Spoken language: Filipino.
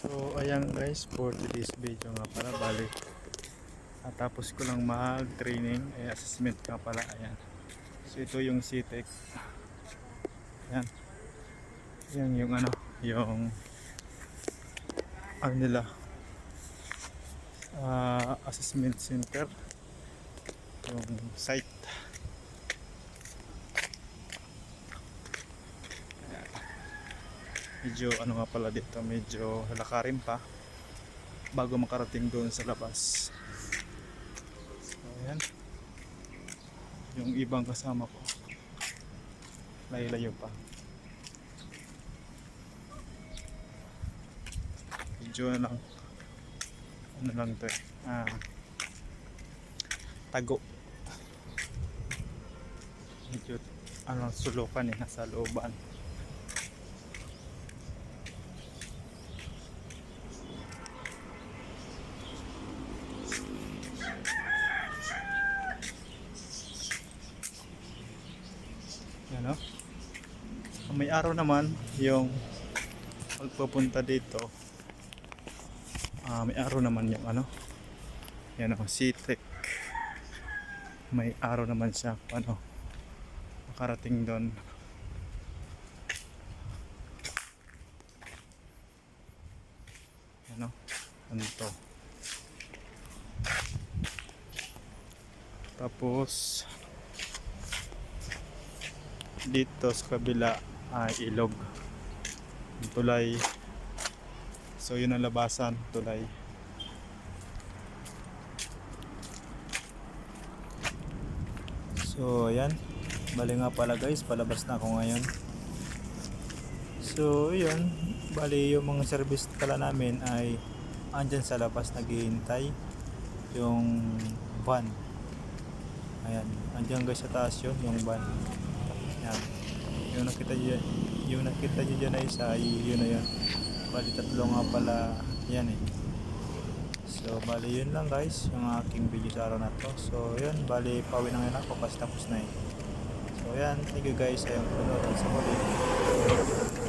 So, ayan guys, for today's video nga pala, bali. At tapos ko lang mag-training, eh, assessment nga pala, ayan. So, ito yung CTEC. Ayan. Yan yung ano, yung ano nila, ah, assessment center. Yung site. Medyo ano nga pala dito medyo halakarin pa bago makarating doon sa labas. Ayan. Yung ibang kasama ko. Layo-layo pa. Medyo ano lang ano lang to eh. Ah, tago. Medyo ano sulukan eh nasa looban Yan o. May araw naman yung pagpupunta dito. Ah, may araw naman yung ano. Yan o, CTEC. May araw naman siya ano. Makarating doon. Yan o. Ano to? Tapos dito sa kabila ay ilog. Tulay. So yun ang labasan tulay. So ayan. Bali nga pala guys palabas na ako ngayon. So yun. Bali yung mga service pala namin ay andyan sa labas naghihintay yung van. Ayan. Andyan guys sa taas yun yung van yan. Yung nakita nyo, yung nakita nyo dyan ay isa, ay yun na yun. Bali tatlo nga pala yan eh. So bali yun lang guys, yung aking video sa araw na to. So yun, bali pawi na ngayon ako kasi tapos na eh. So yan, thank you guys sa iyong panood sa muli.